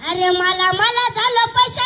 अरे मला मला झालं पैसे.